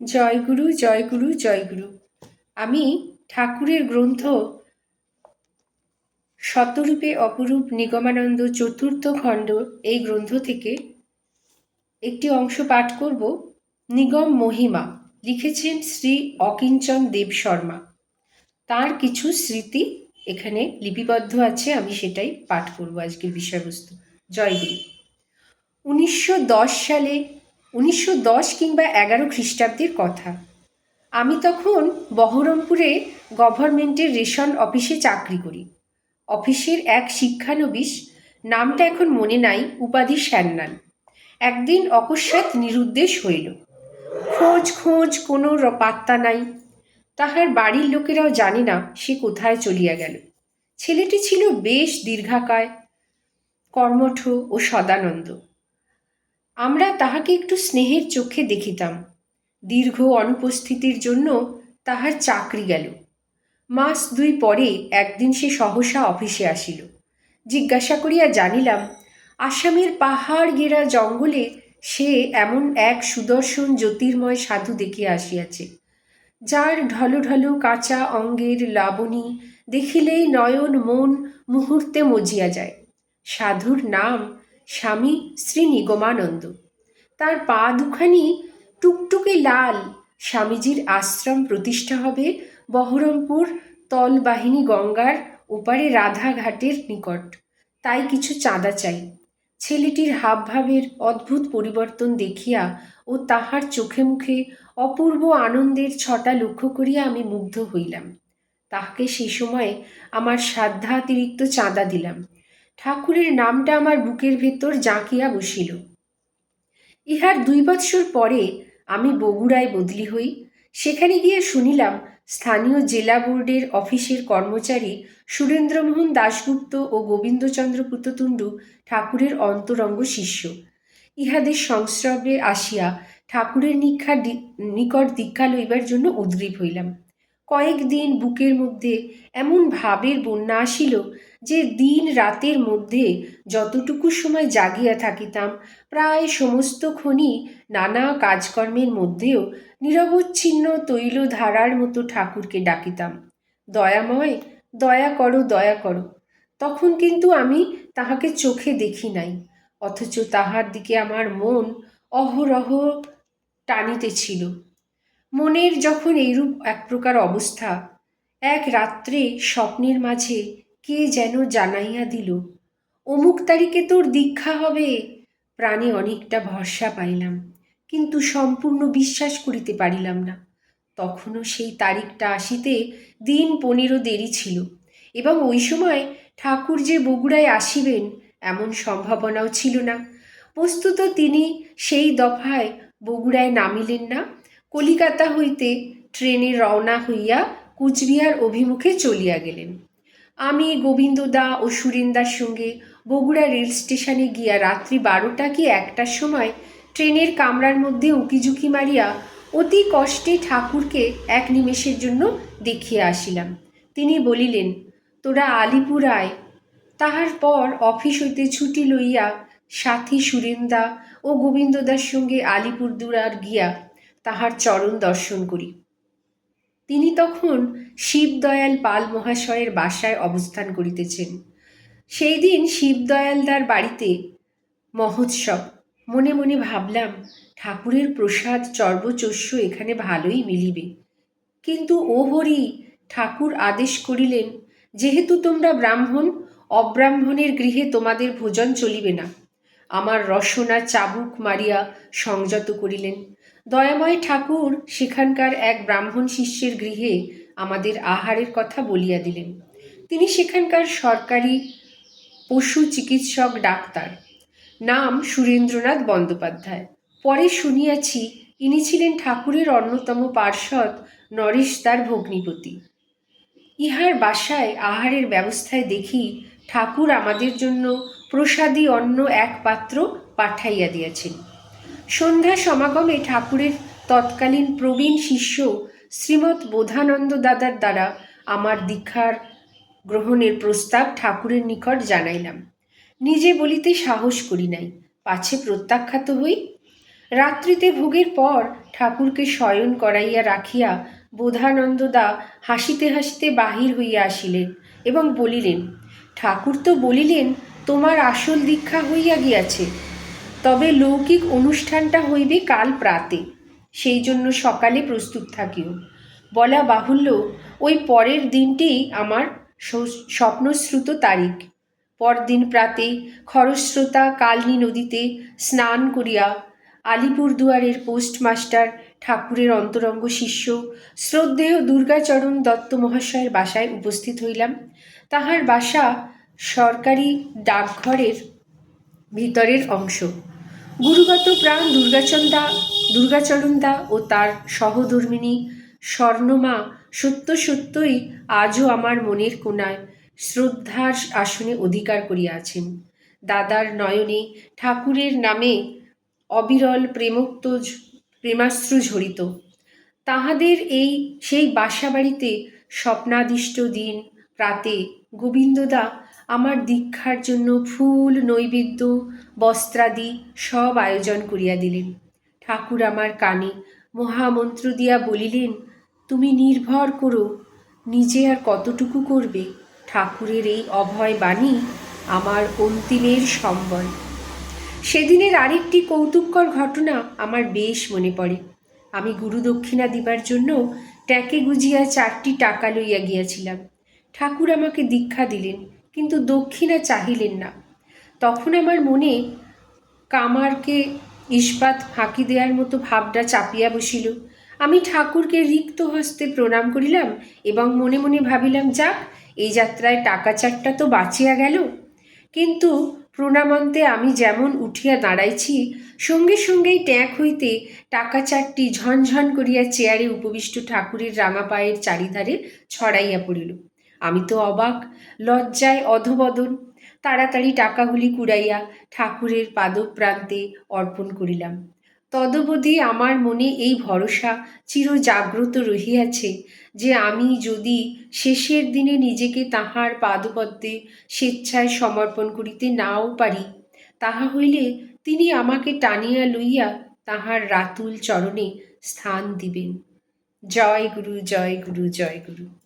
জয়গুরু জয়গুরু জয়গুরু আমি ঠাকুরের গ্রন্থ শতরূপে অপরূপ নিগমানন্দ চতুর্থ খণ্ড এই গ্রন্থ থেকে একটি অংশ পাঠ করব। নিগম মহিমা লিখেছেন শ্রী অকিঞ্চন দেব শর্মা। তার কিছু স্মৃতি এখানে লিপিবদ্ধ আছে, আমি সেটাই পাঠ করব আজকের বিষয়বস্তু। জয়গুরু উনিশশো দশ সালে উনিশশো দশ কিংবা এগারো খ্রিস্টাব্দের কথা। আমি তখন বহরমপুরে গভর্নমেন্টের রেশন অফিসে চাকরি করি। অফিসের এক শিক্ষানবিশ, নামটা এখন মনে নাই, উপাধি শ্যান্নান একদিন অকস্মাৎ নিরুদ্দেশ হইল। খোঁজ খোঁজ, কোনো পাত্তা নাই। তাহার বাড়ির লোকেরাও জানে না সে কোথায় চলিয়া গেল। ছেলেটি ছিল বেশ দীর্ঘাকায়, কর্মঠ ও সদানন্দ। আমরা তাহাকে একটু স্নেহের চোখে দেখিতাম। দীর্ঘ অনুপস্থিতির জন্য তাহার চাকরি গেল। মাস দুই পরে একদিন সে সহসা অফিসে আসিল। জিজ্ঞাসা করিয়া জানিলাম, আসামের পাহাড় গেরা জঙ্গলে সে এমন এক সুদর্শন জ্যোতির্ময় সাধু দেখিয়া আসিয়াছে। যার ঢলো ঢলো কাঁচা অঙ্গের লাবণী দেখিলেই নয়ন মন মুহূর্তে মজিয়া যায়। সাধুর নাম স্বামী শ্রী নিগমানন্দ। তার পা দুখানি টুকটুকে লাল। স্বামীজির আশ্রম প্রতিষ্ঠা হবে বহরমপুর তলবাহিনী গঙ্গার ওপারে রাধাঘাটের নিকট। তাই কিছু চাঁদা চাই। ছেলেটির হাবভাবের অদ্ভুত পরিবর্তন দেখিয়া ও তাহার চোখে মুখে অপূর্ব আনন্দের ছটা লক্ষ্য করিয়া আমি মুগ্ধ হইলাম। তাহাকে সেই সময়ে আমার সাধ্যাতিরিক্ত চাঁদা দিলাম। ঠাকুরের নামটা আমার বুকের ভেতর জাঁকিয়া বসিল। ইহার দুই বৎসর পরে আমি বগুড়ায় বদলি হই। সেখানে গিয়ে শুনিলাম স্থানীয় জেলা বোর্ডের অফিসের কর্মচারী সুরেন্দ্রমোহন দাশগুপ্ত ও গোবিন্দচন্দ্র পুততুণ্ডু ঠাকুরের অন্তরঙ্গ শিষ্য। ইহাদের সংস্রবে আসিয়া ঠাকুরের নিক্ষা নিকট দীক্ষা লইবার জন্য উদ্গ্রীব হইলাম। কয়েকদিন বুকের মধ্যে এমন ভাবের বন্যা আসিল যে দিন রাতের মধ্যে যতটুকু সময় জাগিয়া থাকিতাম, প্রায় সমস্ত ক্ষণই নানা কাজকর্মের মধ্যেও নিরবচ্ছিন্ন তৈল ধারার মতো ঠাকুরকে ডাকিতাম। দয়াময়, দয়া করো দয়া করো। তখন কিন্তু আমি তাহাকে চোখে দেখি নাই, অথচ তাহার দিকে আমার মন অহরহ টানিতেছিল। মনের যখন এইরূপ এক প্রকার অবস্থা, এক রাত্রে স্বপ্নের মাঝে কে যেন জানাইয়া দিল, অমুক তারিখে তোর দীক্ষা হবে। প্রাণে অনেকটা ভরসা পাইলাম, কিন্তু সম্পূর্ণ বিশ্বাস করিতে পারিলাম না। তখনও সেই তারিখটা আসিতে দিন পনেরো দেরি ছিল এবং ওই সময় ঠাকুর যে বগুড়ায় আসিবেন এমন সম্ভাবনাও ছিল না। বস্তুত তিনি সেই দফায় বগুড়ায় নামিলেন না। কলিকাতা হইতে ট্রেনে রওনা হইয়া কুচবিহার অভিমুখে চলিয়া গেলেন। আমি গোবিন্দদা ও সুরিন্দার সঙ্গে বগুড়া রেল স্টেশনে গিয়া রাত্রি বারোটা কি একটার সময় ট্রেনের কামরার মধ্যে উকিঝুঁকি মারিয়া অতি কষ্টে ঠাকুরকে এক নিমেষের জন্য দেখিয়া আসিলাম। তিনি বলিলেন, তোরা আলিপুর আয়। তাহার পর অফিস হইতে ছুটি লইয়া সাথী সুরেন্দা ও গোবিন্দদার সঙ্গে আলিপুরদুয়ার গিয়া তাহার চরণ দর্শন করি। তিনি তখন শিবদয়াল পাল মহাশয়ের বাসায় অবস্থান করিতেছেন। সেই দিন শিবদয়ালদার বাড়িতে মহোৎসব। মনে মনে ভাবলাম, ঠাকুরের প্রসাদ, চর্বচস্য এখানে ভালোই মিলিবে। কিন্তু ও হরি, ঠাকুর আদেশ করিলেন, যেহেতু তোমরা ব্রাহ্মণ, অব্রাহ্মণের গৃহে তোমাদের ভোজন চলিবে না। আমার রসনা চাবুক মারিয়া সংযত করিলেন। দয়াময় ঠাকুর সেখানকার এক ব্রাহ্মণ শিষ্যের গৃহে আমাদের আহারের কথা বলিয়া দিলেন। তিনি সেখানকার সরকারি পশু চিকিৎসক ডাক্তার। নাম সুরেন্দ্রনাথ বন্দ্যোপাধ্যায়। পরে শুনিয়াছি, ইনি ছিলেন ঠাকুরের অন্যতম পার্ষদ নরেশ তার ভগ্নিপতি। ইহার বাসায় আহারের ব্যবস্থায় দেখি ঠাকুর আমাদের জন্য প্রসাদী অন্য এক পাত্র পাঠাইয়া দিয়াছেন। সন্ধ্যা সমাগমে ঠাকুরের তৎকালীন প্রবীণ শিষ্য শ্রীমৎ বোধানন্দ দাদার দ্বারা আমার দীক্ষার গ্রহণের প্রস্তাব ঠাকুরের নিকট জানাইলাম। নিজে বলিতে সাহস করি নাই, পাছে প্রত্যাখ্যাত হই। রাত্রিতে ভোগের পর ঠাকুরকে শয়ন করাইয়া রাখিয়া বোধানন্দদা হাসিতে হাসিতে বাহির হইয়া আসিলেন এবং বলিলেন, ঠাকুর তো বলিলেন, তোমার আসল দীক্ষা হইয়া গিয়াছে তবে লৌকিক অনুষ্ঠানটা হইবে কাল প্রাতে। সেই জন্য সকালে প্রস্তুত থাকিও। বলা বাহুল্য, ওই পরের দিনটি আমার স্বপ্নশ্রুত তারিখ। পরদিন প্রাতে খরস্রোতা কালনী নদীতে স্নান করিয়া আলিপুরদুয়ারের পোস্টমাস্টার ঠাকুরের অন্তরঙ্গ শিষ্য শ্রদ্ধেয় দুর্গাচরণ দত্ত মহাশয়ের বাসায় উপস্থিত হইলাম। তাহার বাসা সরকারি ডাকঘরের ভিতরের অংশ। গুরুগত প্রাণ দুর্গাচন্দা, দুর্গাচরণদা ও তার সহধর্মিনী স্বর্ণমা সত্য সত্যই আজও আমার মনের কোণায় শ্রদ্ধার আসনে অধিকার করিয়াছেন। দাদার নয়নে ঠাকুরের নামে অবিরল প্রেমোক্ত প্রেমাশ্রু ঝরিত। তাহাদের এই সেই বাসাবাড়িতে স্বপ্নাদিষ্ট দিন প্রাতে গোবিন্দদা আমার দীক্ষার জন্য ফুল, নৈবেদ্য, বস্ত্রাদি সব আয়োজন করিয়া দিলেন। ঠাকুর আমার কানে মহামন্ত্র দিয়া বলিলেন, তুমি নির্ভর করো, নিজে আর কতটুকু করবে? ঠাকুরের এই অভয় বাণী আমার অন্তিমের সম্বল। সেদিনের আরেকটি কৌতুককর ঘটনা আমার বেশ মনে পড়ে। আমি গুরু দক্ষিণা দিবার জন্য ট্যাকে গুজিয়া চারটি টাকা লইয়া গিয়াছিলাম। ঠাকুর আমাকে দীক্ষা দিলেন, কিন্তু দক্ষিণা চাহিলেন না। তখন আমার মনে কামারকে ইস্পাত ফাঁকি দেওয়ার মতো ভাবটা চাপিয়া বসিল। আমি ঠাকুরকে রিক্ত হস্তে প্রণাম করিলাম এবং মনে মনে ভাবিলাম, যাক, এই যাত্রায় টাকা চারটা তো বাঁচিয়া গেল। কিন্তু প্রণামান্তে আমি যেমন উঠিয়া দাঁড়াইছি, সঙ্গে সঙ্গেই ট্যাঁক হইতে টাকা চারটি ঝনঝন করিয়া চেয়ারে উপবিষ্ট ঠাকুরের রাঙা পায়ের চারিধারে ছড়াইয়া পড়িল। আমি তো অবাক, লজ্জায় অধবদন। তাড়াতাড়ি টাকাগুলি কুড়াইয়া ঠাকুরের পাদপ্রান্তে অর্পণ করিলাম। তদবধি আমার মনে এই ভরসা চির জাগ্রত রহিয়াছে যে আমি যদি শেষের দিনে নিজেকে তাহার পাদপদ্মে স্বেচ্ছায় সমর্পণ করিতে নাও পারি, তাহা হইলে তিনি আমাকে টানিয়া লইয়া তাহার রাতুল চরণে স্থান দিবেন। জয় গুরু জয় গুরু জয় গুরু।